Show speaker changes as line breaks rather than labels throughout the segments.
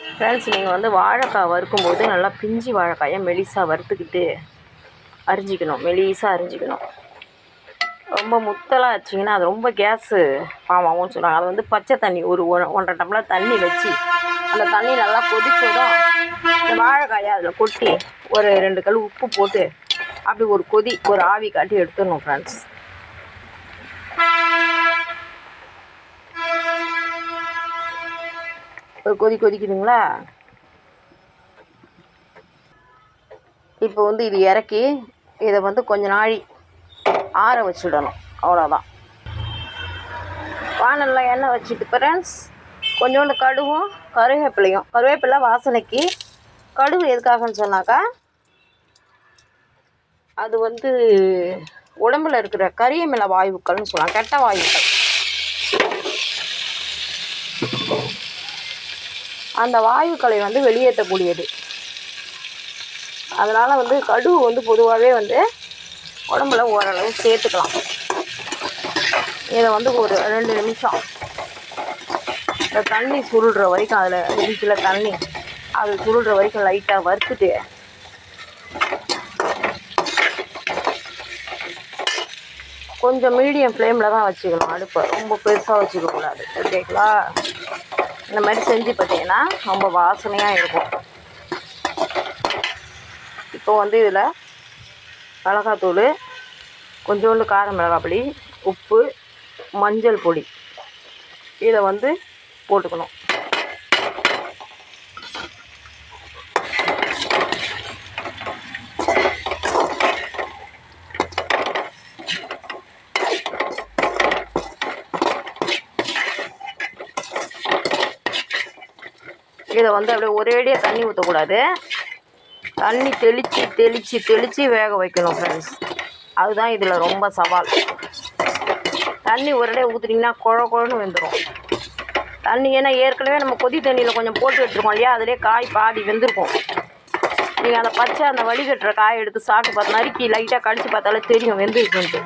Friends நீங்கள் வந்து வாழைக்காய் வறுக்கும்போது நல்லா பிஞ்சு வாழைக்காயை மெலிசாக வறுத்துக்கிட்டு அரிஞ்சிக்கணும். மெலிசாக அரிஞ்சிக்கணும். ரொம்ப முத்தலாக வச்சிங்கன்னா அது ரொம்ப கேஸு பாவம்னு சொல்லுவாங்க அது வந்து பச்சை தண்ணி ஒரு ஒ- ஒன்றரை டம்ளர் தண்ணி வச்சு அந்த தண்ணி நல்லா கொதிச்சதும் இந்த வாழைக்காயை அதில் கொட்டி ஒரு ரெண்டு கல் உப்பு போட்டு அப்படி ஒரு கொதி ஒரு ஆவி காட்டி எடுத்துடணும் ஃப்ரெண்ட்ஸ் கொதி கொதிக்குதுங்களா? இப்போ வந்து இது இறக்கி இதை வந்து கொஞ்ச நாழி ஆற வச்சுடணும். அவ்வளோதான் வானலில் எண்ணெய் வச்சுட்டு ஃப்ரெண்ட்ஸ் கொஞ்சோண்டு கடுகும் கருவேப்பிலையும். கருவேப்பிலை வாசனைக்கு கடுகு எதுக்காகன்னு சொன்னாக்கா அது வந்து உடம்புல இருக்கிற கரியமில வாயுக்கள்னு சொல்லலாம் கெட்ட வாயுக்கள். அந்த வாயுக்களை வந்து வெளியேற்றக்கூடியது. அதனால் வந்து கடுகு வந்து பொதுவாகவே வந்து உடம்புல ஓரளவு சேர்த்துக்கலாம். இதை வந்து ஒரு ரெண்டு நிமிஷம். இந்த தண்ணி சுருள்ற வரைக்கும் அதில் இருந்துச்சுல தண்ணி அது சுருள்ற வரைக்கும் லைட்டாக வறுத்துட்டு கொஞ்சம் மீடியம் ஃப்ளேமில் தான் வச்சுக்கணும். அடுப்பை ரொம்ப பெருசாக வச்சுக்கக்கூடாது. ஓகேங்களா இந்த மாதிரி செஞ்சு பார்த்தீங்கன்னா ரொம்ப வாசனையாக இருக்கும். இப்போ வந்து இதில் மிளகாத்தூள் கொஞ்சோண்டு கார மிளகாப்பொடி உப்பு மஞ்சள் பொடி இதை வந்து போட்டுக்கணும். இதை வந்து அப்படியே ஒரேடியாக தண்ணி ஊற்றக்கூடாது தண்ணி தெளித்து தெளித்து தெளித்து வேக வைக்கணும் ஃப்ரெண்ட்ஸ் அதுதான் இதில் ரொம்ப சவால். தண்ணி ஒரேடியாக ஊற்றுனீங்கன்னா குழ குழன்னு வெந்துடும் தண்ணி ஏன்னா ஏற்கனவே நம்ம கொதி தண்ணியில் கொஞ்சம் போட்டு வச்சுருக்கோம் இல்லையா? அதிலே காய் பாதி வெந்திருக்கும். நீங்கள் அந்த பச்சை அந்த வடிகட்டுற காயை எடுத்து சாப்பிட்டு பார்த்து நறுக்கி லைட்டாக கடிச்சு பார்த்தாலே தெரியும் வெந்திருக்குன்ட்டு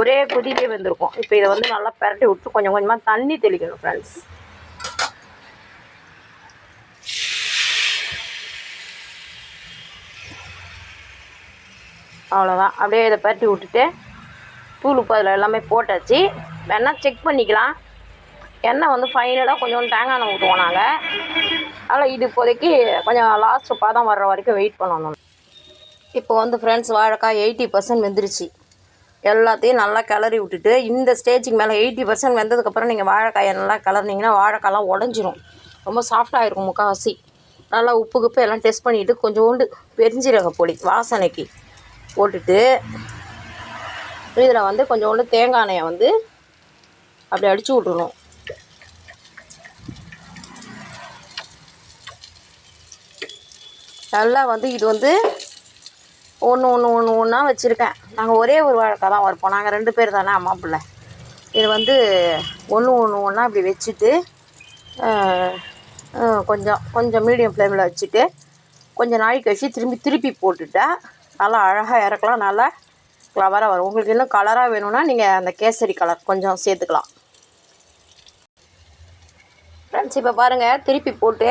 ஒரே கொதிலே வெந்திருக்கும். இப்போ இதை வந்து நல்லா பிரட்டி விட்டு கொஞ்சம் கொஞ்சமாக தண்ணி தெளிக்கணும் ஃப்ரெண்ட்ஸ் அவ்வளோதான் அப்படியே இதை பரட்டி விட்டுட்டு தூள் உப்பு அதில் எல்லாமே போட்டாச்சு. வேணால் செக் பண்ணிக்கலாம். எண்ணெய் வந்து ஃபைனலாக கொஞ்சோண்டு தேங்காய் எண்ணெய் ஊற்றுவோம் நாங்கள் அதனால் இது இப்போதைக்கு கொஞ்சம் லாஸ்ட் பாதம் வர்ற வரைக்கும் வெயிட் பண்ணணும் இப்போ வந்து ஃப்ரெண்ட்ஸ் வாழைக்காய் எயிட்டி பர்சன்ட் வெந்துருச்சு. எல்லாத்தையும் நல்லா கிளறி விட்டுட்டு இந்த ஸ்டேஜுக்கு மேலே எயிட்டி பர்சன்ட் வெந்ததுக்கப்புறம் நீங்கள் வாழைக்காயை நல்லா கிளறினீங்கன்னா வாழைக்காய்லாம் உடஞ்சிரும். ரொம்ப சாஃப்டாக இருக்கும் முக்கால்வாசி நல்லா உப்பு குப்பு எல்லாம் டெஸ்ட் பண்ணிவிட்டு கொஞ்சோண்டு பெருஞ்சீரக பொடி வாசனைக்கு. போட்டுட்டு இதில் வந்து கொஞ்சோண்டு தேங்காய் எண்ணெயை வந்து அப்படி அடித்து விட்றணும் நல்லா வந்து இது வந்து ஒன்று ஒன்று ஒன்று ஒன்றா வச்சுருக்கேன். நாங்கள் ஒரே ஒரு வாழைக்காய் தான் வறுப்போம். நாங்கள் ரெண்டு பேர் தானே அம்மா பிள்ளை. இது வந்து ஒன்று ஒன்று ஒன்றா இப்படி வச்சுட்டு கொஞ்சம் கொஞ்சம் மீடியம் ஃப்ளேமில் வச்சுட்டு கொஞ்சம் நாளைக்கு கழிச்சு திரும்பி திருப்பி போட்டுட்டா நல்லா அழகாக இறக்கலாம். நல்லா கலராக வரும். உங்களுக்கு இன்னும் கலராக வேணும்னா நீங்கள் அந்த கேசரி கலர் கொஞ்சம் சேர்த்துக்கலாம். ஃப்ரெண்ட்ஸ் இப்போ பாருங்கள் திருப்பி போட்டு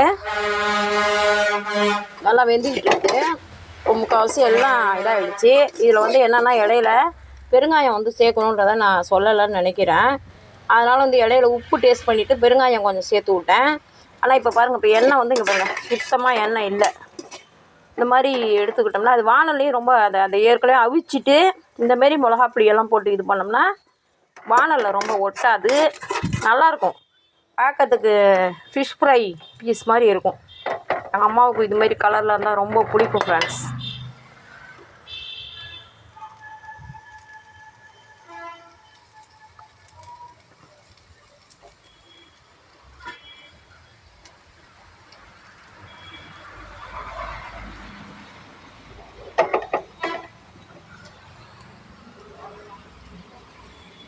நல்லா வெந்துக்கிட்டு இருக்குது முக்கால்வாசி எல்லாம் இதாகிடுச்சு இதில் வந்து என்னென்னா இடையில பெருங்காயம் வந்து சேர்க்கணுன்றதை நான் சொல்லலைன்னு நினைக்கிறேன். அதனால் வந்து இடையில உப்பு டேஸ்ட் பண்ணிவிட்டு பெருங்காயம் கொஞ்சம் சேர்த்து விட்டேன். ஆனால் இப்போ பாருங்கள் இப்போ எண்ணெய் வந்து இங்கே பாருங்கள் சுத்தமாக எண்ணெய் இல்லை. இந்த மாதிரி எடுத்துக்கிட்டோம்னா அது வானல்லையும் ரொம்ப அதை அதை ஏற்கனவே அவிச்சிட்டு இந்தமாரி மிளகா பொடியெல்லாம் போட்டு இது பண்ணோம்னா வானலில் ரொம்ப ஒட்டாது நல்லாயிருக்கும் பார்க்கறதுக்கு ஃபிஷ் ஃப்ரை பீஸ் மாதிரி இருக்கும். எங்கள் அம்மாவுக்கு இது மாதிரி கலரில் இருந்தால் ரொம்ப பிடிக்கும் ஃப்ரெண்ட்ஸ்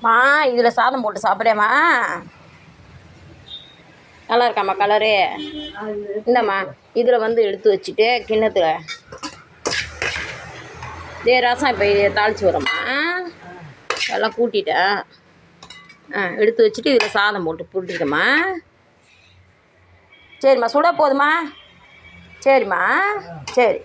மா இதில் சாதம் போட்டு சாப்பிட்றேம்மா. நல்லா இருக்காம்மா கலரு இந்தம்மா இதில் வந்து எடுத்து வச்சுட்டு கிண்ணத்தில். டே ரசம் இப்போ இதை தாளித்து வரோம்மா எல்லாம் கூட்டிட்டேன் ஆ எடுத்து வச்சுட்டு இதில் சாதம் போட்டு போட்டுக்கம்மா. சரிம்மா சுட போதுமா சரிம்மா சரி.